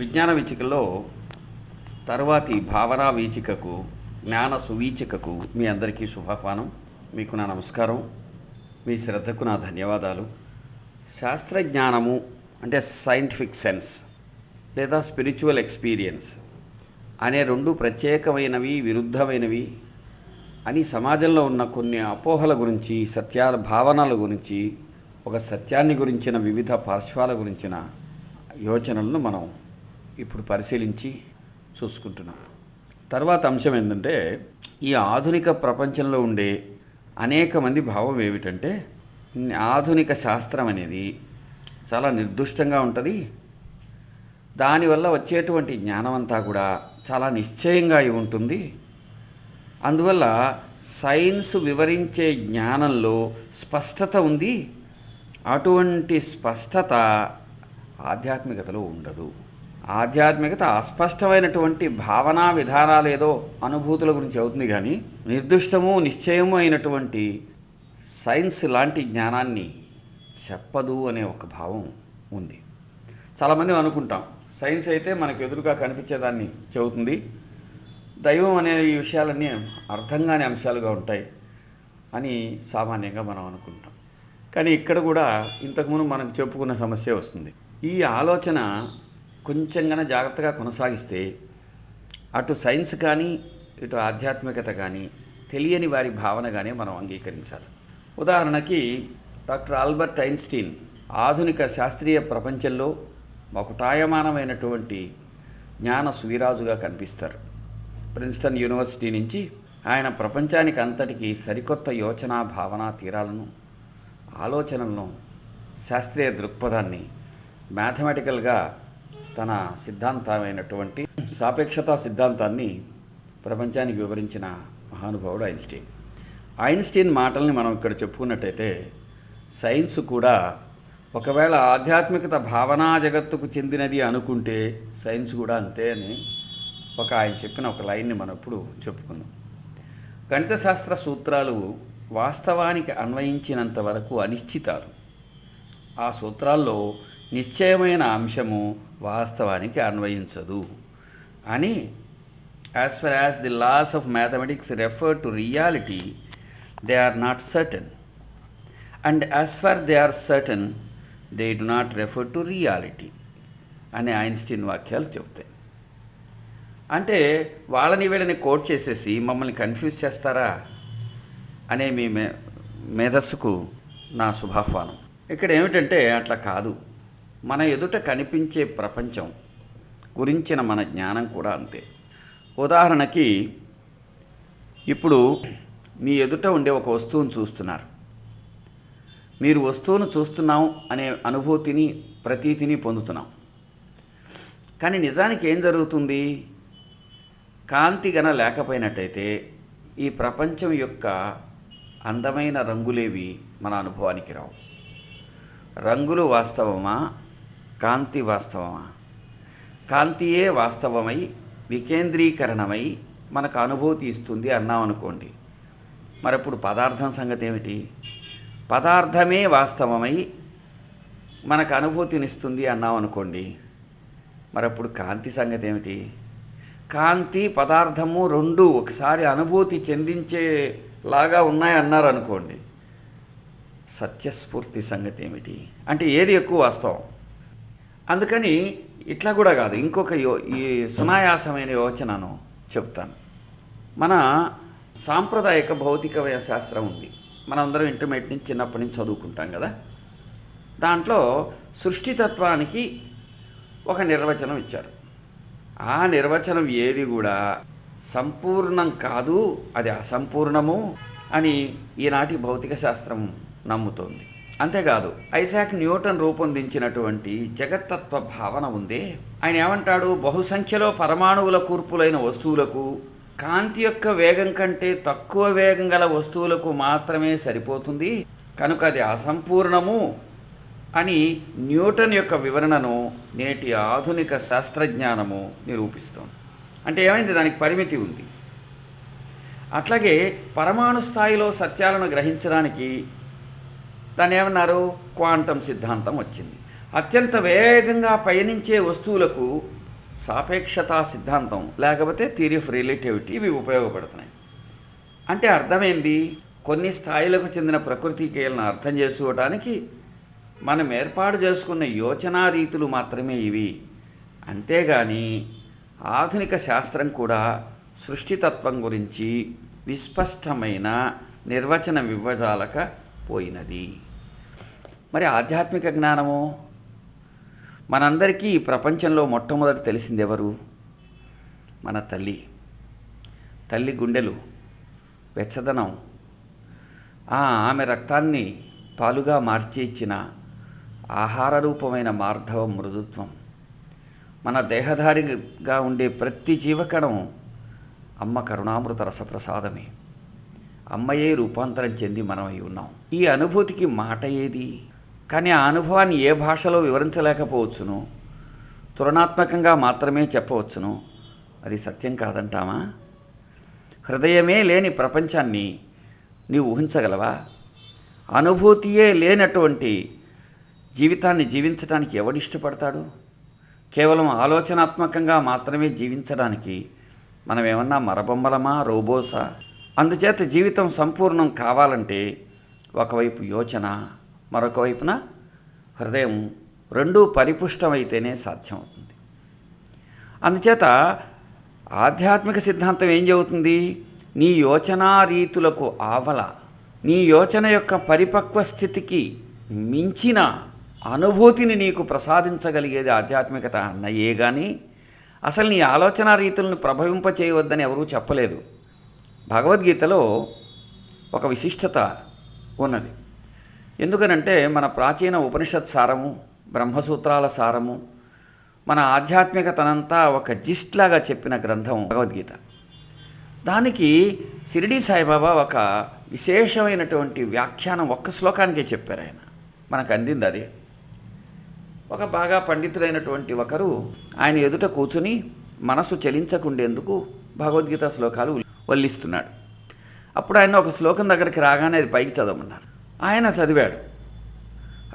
విజ్ఞాన వీచికలో తర్వాతి భావనా వీచికకు జ్ఞాన సువీచికకు మీ అందరికీ శుభాహ్వానం మీకు నా నమస్కారం. మీ శ్రద్ధకు నా ధన్యవాదాలు. శాస్త్రజ్ఞానము అంటే సైంటిఫిక్ సెన్స్ లేదా స్పిరిచువల్ ఎక్స్పీరియన్స్ అనే రెండు ప్రత్యేకమైనవి విరుద్ధమైనవి అని సమాజంలో ఉన్న కొన్ని అపోహల గురించి సత్యాల భావనల గురించి ఒక సత్యాన్ని గురించిన వివిధ పార్శ్వాల గురించిన యోచనలను మనం ఇప్పుడు పరిశీలించి చూసుకుంటున్నాం. తర్వాత అంశం ఏంటంటే ఈ ఆధునిక ప్రపంచంలో ఉండే అనేక మంది భావం ఏమిటంటే ఆధునిక శాస్త్రం అనేది చాలా నిర్దుష్టంగా ఉంటుంది. దానివల్ల వచ్చేటువంటి జ్ఞానం అంతా కూడా చాలా నిశ్చయంగా అయి ఉంటుంది. అందువల్ల సైన్స్ వివరించే జ్ఞానంలో స్పష్టత ఉంది. అటువంటి స్పష్టత ఆధ్యాత్మికతలో ఉండదు. ఆధ్యాత్మికత అస్పష్టమైనటువంటి భావనా విధానాలు ఏదో అనుభూతుల గురించి అవుతుంది కానీ నిర్దిష్టము నిశ్చయము అయినటువంటి సైన్స్ లాంటి జ్ఞానాన్ని చెప్పదు అనే ఒక భావం ఉంది. చాలామంది అనుకుంటాం సైన్స్ అయితే మనకు ఎదురుగా కనిపించేదాన్ని చెబుతుంది. దైవం అనే ఈ విషయాలన్నీ అర్థం కాని అంశాలుగా ఉంటాయి అని సామాన్యంగా మనం అనుకుంటాం. కానీ ఇక్కడ కూడా ఇంతకుముందు మనకు చెప్పుకున్న సమస్య వస్తుంది. ఈ ఆలోచన కొంచెంగానే జాగ్రత్తగా కొనసాగిస్తే అటు సైన్స్ కానీ ఇటు ఆధ్యాత్మికత కానీ తెలియని వారి భావన కానీ మనం అంగీకరించాలి. ఉదాహరణకి డాక్టర్ ఆల్బర్ట్ ఐన్స్టీన్ ఆధునిక శాస్త్రీయ ప్రపంచంలో ఒకటాయమానమైనటువంటి జ్ఞాన సువిరాజుగా కనిపిస్తారు. ప్రిన్స్టన్ యూనివర్సిటీ నుంచి ఆయన ప్రపంచానికి అంతటికి సరికొత్త యోచన భావన తీరాలను ఆలోచనలను శాస్త్రీయ దృక్పథాన్ని మ్యాథమెటికల్గా తన సిద్ధాంతమైనటువంటి సాపేక్షతా సిద్ధాంతాన్ని ప్రపంచానికి వివరించిన మహానుభావుడు ఐన్స్టీన్. ఐన్స్టీన్ మాటల్ని మనం ఇక్కడ చెప్పుకున్నట్టయితే సైన్స్ కూడా ఒకవేళ ఆధ్యాత్మికత భావనా జగత్తుకు చెందినది అనుకుంటే సైన్స్ కూడా అంతే అని ఒక ఆయన చెప్పిన ఒక లైన్ని మనం ఇప్పుడు చెప్పుకుందాం. గణిత శాస్త్ర సూత్రాలు వాస్తవానికి అన్వయించినంత వరకు అనిశ్చితాలు. ఆ సూత్రాల్లో నిశ్చయమైన అంశము వాస్తవానికి అన్వయించదు. అని as for as the loss of mathematics refer to reality they are not certain and as for they are certain they do not refer to reality అనే ఐన్స్టీన్ వాక్యాలు చెబుతాయి. అంటే వాళ్ళని వీళ్ళని కోట్ చేసేసి మమ్మల్ని కన్ఫ్యూజ్ చేస్తారా అనే మీ మే మేధస్సుకు నా శుభాహ్వానం. ఇక్కడ ఏమిటంటే అట్లా కాదు. మన ఎదుట కనిపించే ప్రపంచం గురించిన మన జ్ఞానం కూడా అంతే. ఉదాహరణకి ఇప్పుడు మీ ఎదుట ఉండే ఒక వస్తువును చూస్తున్నారు. మీరు వస్తువును చూస్తున్నాం అనే అనుభూతిని ప్రతీతిని పొందుతున్నాం. కానీ నిజానికి ఏం జరుగుతుంది? కాంతి గన లేకపోయినట్టయితే ఈ ప్రపంచం యొక్క అందమైన రంగులేవి మన అనుభవానికి రావు. రంగులు వాస్తవమా? కాంతి వాస్తవమా? కాంతియే వాస్తవమై వికేంద్రీకరణమై మనకు అనుభూతి ఇస్తుంది అన్నాం అనుకోండి. మరప్పుడు పదార్థం సంగతి ఏమిటి పదార్థమే వాస్తవమై మనకు అనుభూతినిస్తుంది అన్నాం అనుకోండి. మరప్పుడు కాంతి సంగతి ఏమిటి కాంతి పదార్థము రెండు ఒకసారి అనుభూతి చెందించేలాగా ఉన్నాయన్నారనుకోండి సత్యస్ఫూర్తి సంగతి ఏమిటి అంటే ఏది ఎక్కువ వాస్తవం? అందుకని ఇట్లా కూడా కాదు ఇంకొక యో ఈ సునాయాసమైన యోచనను చెప్తాను. మన సాంప్రదాయక భౌతిక శాస్త్రం ఉంది. మనందరం ఇంటర్మీడియట్ నుంచి చిన్నప్పటి నుంచి చదువుకుంటాం కదా. దాంట్లో సృష్టితత్వానికి ఒక నిర్వచనం ఇచ్చారు. ఆ నిర్వచనం ఏది కూడా సంపూర్ణం కాదు అది అసంపూర్ణము అని ఈనాటి భౌతిక శాస్త్రం నమ్ముతోంది. అంతేకాదు ఐజాక్ న్యూటన్ రూపొందించినటువంటి జగత్తత్వ భావన ఉందే. ఆయన ఏమంటాడు? బహుసంఖ్యలో పరమాణువుల కూర్పులైన వస్తువులకు కాంతి యొక్క వేగం కంటే తక్కువ వేగం గల వస్తువులకు మాత్రమే సరిపోతుంది. కనుక అది అసంపూర్ణము అని న్యూటన్ యొక్క వివరణను నేటి ఆధునిక శాస్త్రజ్ఞానము నిరూపిస్తుంది. అంటే ఏమైంది? దానికి పరిమితి ఉంది. అట్లాగే పరమాణు స్థాయిలో సత్యాలను గ్రహించడానికి దాన్ని ఏమన్నారు క్వాంటం సిద్ధాంతం వచ్చింది. అత్యంత వేగంగా పయనించే వస్తువులకు సాపేక్షతా సిద్ధాంతం లేకపోతే థియరీ ఆఫ్ రిలేటివిటీ ఇవి ఉపయోగపడుతున్నాయి. అంటే అర్థమైంది? కొన్ని స్థాయిలకు చెందిన ప్రకృతి క్రియలను అర్థం చేసుకోవడానికి మనం ఏర్పాటు చేసుకున్న యోచనా రీతులు మాత్రమే ఇవి. అంతేగాని ఆధునిక శాస్త్రం కూడా సృష్టితత్వం గురించి విస్పష్టమైన నిర్వచనం ఇవ్వజాలక పోయినది. మరి ఆధ్యాత్మిక జ్ఞానము? మనందరికీ ఈ ప్రపంచంలో మొట్టమొదట తెలిసింది ఎవరు? మన తల్లి. తల్లి గుండెలు వెచ్చదనం. ఆ ఆమె రక్తాన్ని పాలుగా మార్చి ఇచ్చిన ఆహార రూపమైన మార్ధవ మృదుత్వం. మన దేహధారిగా ఉండే ప్రతి జీవకణం అమ్మ కరుణామృత రసప్రసాదమే. అమ్మయే రూపాంతరం చెంది మనం అయి ఉన్నాం. ఈ అనుభూతికి మాట ఏది? కానీ ఆ అనుభవాన్ని ఏ భాషలో వివరించలేకపోవచ్చును? తులనాత్మకంగా మాత్రమే చెప్పవచ్చును. అది సత్యం కాదంటామా హృదయమే లేని ప్రపంచాన్ని నీవు ఊహించగలవా? అనుభూతియే లేనటువంటి జీవితాన్ని జీవించడానికి ఎవడిష్టపడతాడు? కేవలం ఆలోచనాత్మకంగా మాత్రమే జీవించడానికి మనం ఏమన్నా మరబొమ్మలమా రోబోసా? అందుచేత జీవితం సంపూర్ణం కావాలంటే ఒకవైపు యోచన మరొక వైపున హృదయం రెండూ పరిపుష్టమైతేనే సాధ్యమవుతుంది. అందుచేత ఆధ్యాత్మిక సిద్ధాంతం ఏం చెబుతుంది? నీ యోచనా రీతులకు ఆవల నీ యోచన యొక్క పరిపక్వ స్థితికి మించిన అనుభూతిని నీకు ప్రసాదించగలిగేది ఆధ్యాత్మికత అన్నయ్యే కానీ అసలు నీ ఆలోచన రీతులను ప్రభవింప చేయవద్దని ఎవరూ చెప్పలేదు. భగవద్గీతలో ఒక విశిష్టత ఉన్నది. ఎందుకనంటే మన ప్రాచీన ఉపనిషత్ సారము బ్రహ్మసూత్రాల సారము మన ఆధ్యాత్మికతనంతా ఒక జిస్ట్ లాగా చెప్పిన గ్రంథం భగవద్గీత. దానికి షిరిడి సాయిబాబా ఒక విశేషమైనటువంటి వ్యాఖ్యానం ఒక్క శ్లోకానికే చెప్పారు ఆయన. మనకు అందింది అది. ఒక బాగా పండితుడైనటువంటి ఒకరు ఆయన ఎదుట కూర్చుని మనసు చలించకుండేందుకు భగవద్గీత శ్లోకాలు వల్లిస్తున్నాడు. అప్పుడు ఆయన ఒక శ్లోకం దగ్గరికి రాగానే అది పైకి చదవమన్నారు. ఆయన చదివాడు.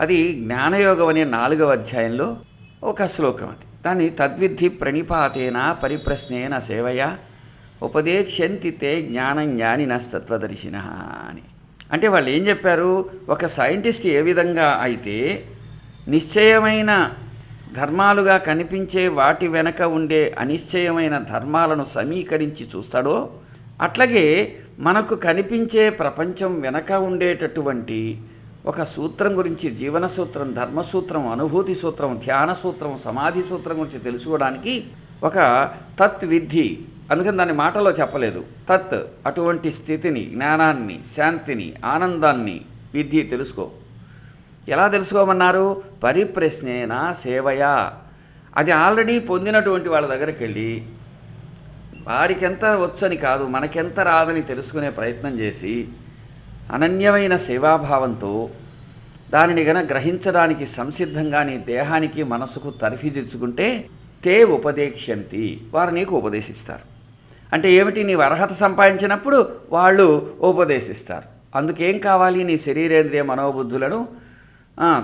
అది జ్ఞానయోగం అనే నాలుగవ అధ్యాయంలో ఒక శ్లోకం అది. దాన్ని తద్విద్ధి ప్రణిపాతేన పరిప్రశ్నేన సేవయ ఉపదేక్షంతి తే జ్ఞానం జ్ఞానినస్తత్వదర్శిన అని. అంటే వాళ్ళు ఏం చెప్పారు? ఒక సైంటిస్ట్ ఏ విధంగా అయితే నిశ్చయమైన ధర్మాలుగా కనిపించే వాటి వెనక ఉండే అనిశ్చయమైన ధర్మాలను సమీకరించి చూస్తాడో అట్లాగే మనకు కనిపించే ప్రపంచం వెనక ఉండేటటువంటి ఒక సూత్రం గురించి జీవన సూత్రం ధర్మసూత్రం అనుభూతి సూత్రం ధ్యాన సూత్రం సమాధి సూత్రం గురించి తెలుసుకోవడానికి ఒక తత్ అందుకని దాని మాటలో చెప్పలేదు. తత్ అటువంటి స్థితిని జ్ఞానాన్ని శాంతిని ఆనందాన్ని విద్ధి తెలుసుకో. ఎలా తెలుసుకోమన్నారు? పరిప్రశ్నేనా సేవయా. అది ఆల్రెడీ పొందినటువంటి వాళ్ళ దగ్గరికి వెళ్ళి వారికెంత వచ్చని కాదు మనకెంత రాదని తెలుసుకునే ప్రయత్నం చేసి అనన్యమైన సేవాభావంతో దానిని గన గ్రహించడానికి సంసిద్ధంగా నీ దేహానికి మనసుకు తరిఫిజిచ్చుకుంటే తే ఉపదేక్ష్యంతి. వారు నీకు ఉపదేశిస్తారు. అంటే ఏమిటి? నీవు అర్హత సంపాదించినప్పుడు వాళ్ళు ఉపదేశిస్తారు. అందుకేం కావాలి నీ శరీరేంద్రియ మనోబుద్ధులను?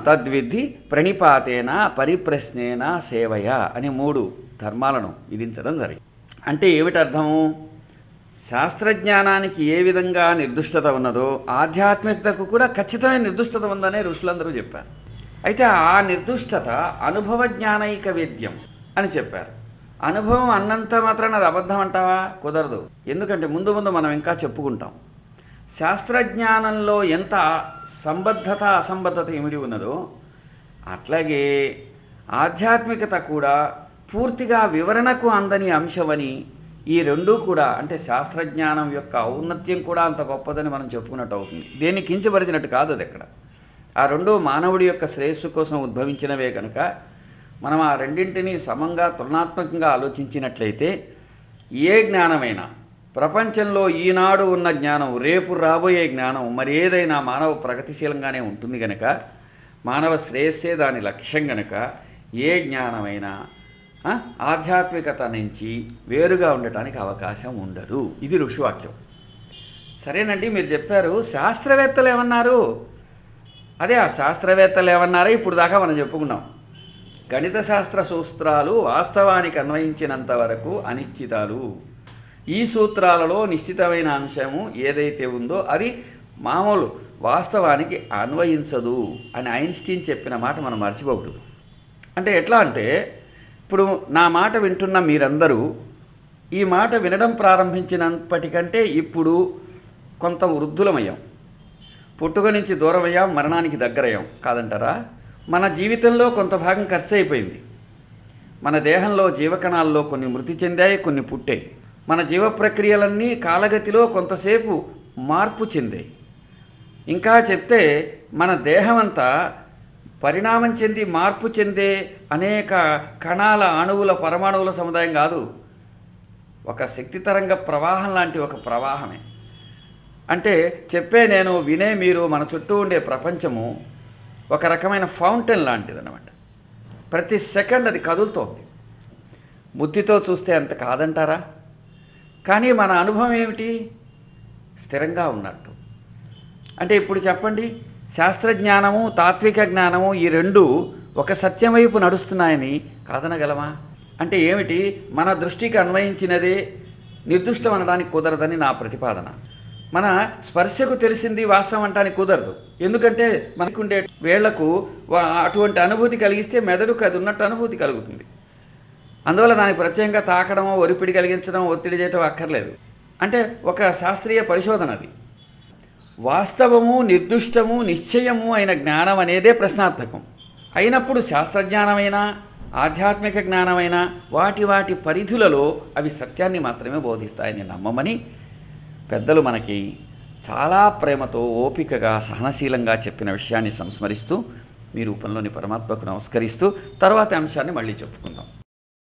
తద్విద్ధి ప్రణిపాతేన పరిప్రశ్నేన సేవయ అని మూడు ధర్మాలను విధించడం జరిగింది. అంటే ఏమిటర్థము? శాస్త్రజ్ఞానానికి ఏ విధంగా నిర్దుష్టత ఉన్నదో ఆధ్యాత్మికతకు కూడా ఖచ్చితమైన నిర్దుష్టత ఉందనే ఋషులందరూ చెప్పారు. అయితే ఆ నిర్దుష్టత అనుభవ జ్ఞానైక వేద్యం అని చెప్పారు. అనుభవం అన్నంత మాత్రాన అది అబద్ధం అంటావా? కుదరదు. ఎందుకంటే ముందు ముందు మనం ఇంకా చెప్పుకుంటాం. శాస్త్రజ్ఞానంలో ఎంత సంబద్ధత అసంబద్ధత ఏమిటి ఉన్నదో అట్లాగే ఆధ్యాత్మికత కూడా పూర్తిగా వివరణకు అందని అంశమని ఈ రెండూ కూడా అంటే శాస్త్రజ్ఞానం యొక్క ఔన్నత్యం కూడా అంత గొప్పదని మనం చెప్పుకున్నట్టు అవుతుంది. దేన్ని కించపరిచినట్టు కాదు అది అక్కడ ఆ రెండు మానవుడి యొక్క శ్రేయస్సు కోసం ఉద్భవించినవే కనుక మనం ఆ రెండింటినీ సమంగా తులనాత్మకంగా ఆలోచించినట్లయితే ఏ జ్ఞానమైనా ప్రపంచంలో ఈనాడు ఉన్న జ్ఞానం రేపు రాబోయే జ్ఞానం మరి ఏదైనా మానవ ప్రగతిశీలంగానే ఉంటుంది గనక మానవ శ్రేయస్సే దాని లక్ష్యం గనక ఏ జ్ఞానమైనా ఆధ్యాత్మికత నుంచి వేరుగా ఉండటానికి అవకాశం ఉండదు. ఇది ఋషివాక్యం. సరేనండి మీరు చెప్పారు శాస్త్రవేత్తలు ఏమన్నారు? అదే ఆ శాస్త్రవేత్తలు ఏమన్నారో ఇప్పుడు దాకా మనం చెప్పుకున్నాం. గణిత శాస్త్ర సూత్రాలు వాస్తవానికి అన్వయించినంత వరకు అనిశ్చితాలు. ఈ సూత్రాలలో నిశ్చితమైన అంశము ఏదైతే ఉందో అది మామూలు వాస్తవానికి అన్వయించదు అని ఐన్స్టీన్ చెప్పిన మాట మనం మర్చిపోకూడదు. అంటే ఎట్లా అంటే ఇప్పుడు నా మాట వింటున్న మీరందరూ ఈ మాట వినడం ప్రారంభించినప్పటికంటే ఇప్పుడు కొంత వృద్ధులమయ్యాం. పుట్టుక నుంచి దూరమయ్యాం మరణానికి దగ్గరయ్యాం. కాదంటారా? మన జీవితంలో కొంత భాగం ఖర్చు అయిపోయింది మన దేహంలో జీవకణాల్లో కొన్ని మృతి చెందాయి కొన్ని పుట్టాయి. మన జీవ ప్రక్రియలన్నీ కాలగతిలో కొంతసేపు మార్పు చెందాయి. ఇంకా చెప్తే మన దేహం అంతా పరిణామం చెంది మార్పు చెందే అనేక కణాల అణువుల పరమాణువుల సముదాయం కాదు. ఒక శక్తి తరంగ ప్రవాహం లాంటి ఒక ప్రవాహమే. అంటే చెప్పే నేను వినే మీరు మన చుట్టూ ఉండే ప్రపంచము ఒక రకమైన ఫౌంటైన్ లాంటిదన్నమాట. ప్రతి సెకండ్ అది కదులుతోంది. బుద్ధితో చూస్తే అంత కాదంటారా? కానీ మన అనుభవం ఏమిటి? స్థిరంగా ఉన్నట్టు. అంటే ఇప్పుడు చెప్పండి శాస్త్రజ్ఞానము తాత్విక జ్ఞానము ఈ రెండు ఒక సత్యం వైపు నడుస్తున్నాయని కాదనగలమా అంటే ఏమిటి? మన దృష్టికి అన్వయించినదే నిర్దిష్టం అనడానికి కుదరదని నా ప్రతిపాదన. మన స్పర్శకు తెలిసింది వాస్తవం అంటానికి కుదరదు. ఎందుకంటే మనకుండే వేళ్ళకు అటువంటి అనుభూతి కలిగిస్తే మెదడుకు అది ఉన్నట్టు అనుభూతి కలుగుతుంది. అందువల్ల దానికి ప్రత్యేకంగా తాకడమో ఒరిపిడి కలిగించడం ఒత్తిడి చేయటం అక్కర్లేదు. అంటే ఒక శాస్త్రీయ పరిశోధన అది. వాస్తవము నిర్దుష్టము నిశ్చయము అయిన జ్ఞానం అనేదే ప్రశ్నార్థకం. అయినప్పుడు శాస్త్రజ్ఞానమైన ఆధ్యాత్మిక జ్ఞానమైన వాటి వాటి పరిధులలో అవి సత్యాన్ని మాత్రమే బోధిస్తాయని నమ్మమని పెద్దలు మనకి చాలా ప్రేమతో ఓపికగా సహనశీలంగా చెప్పిన విషయాన్ని సంస్మరిస్తూ మీ రూపంలోని పరమాత్మకు నమస్కరిస్తూ తర్వాత అంశాన్ని మళ్ళీ చెప్పుకుందాం.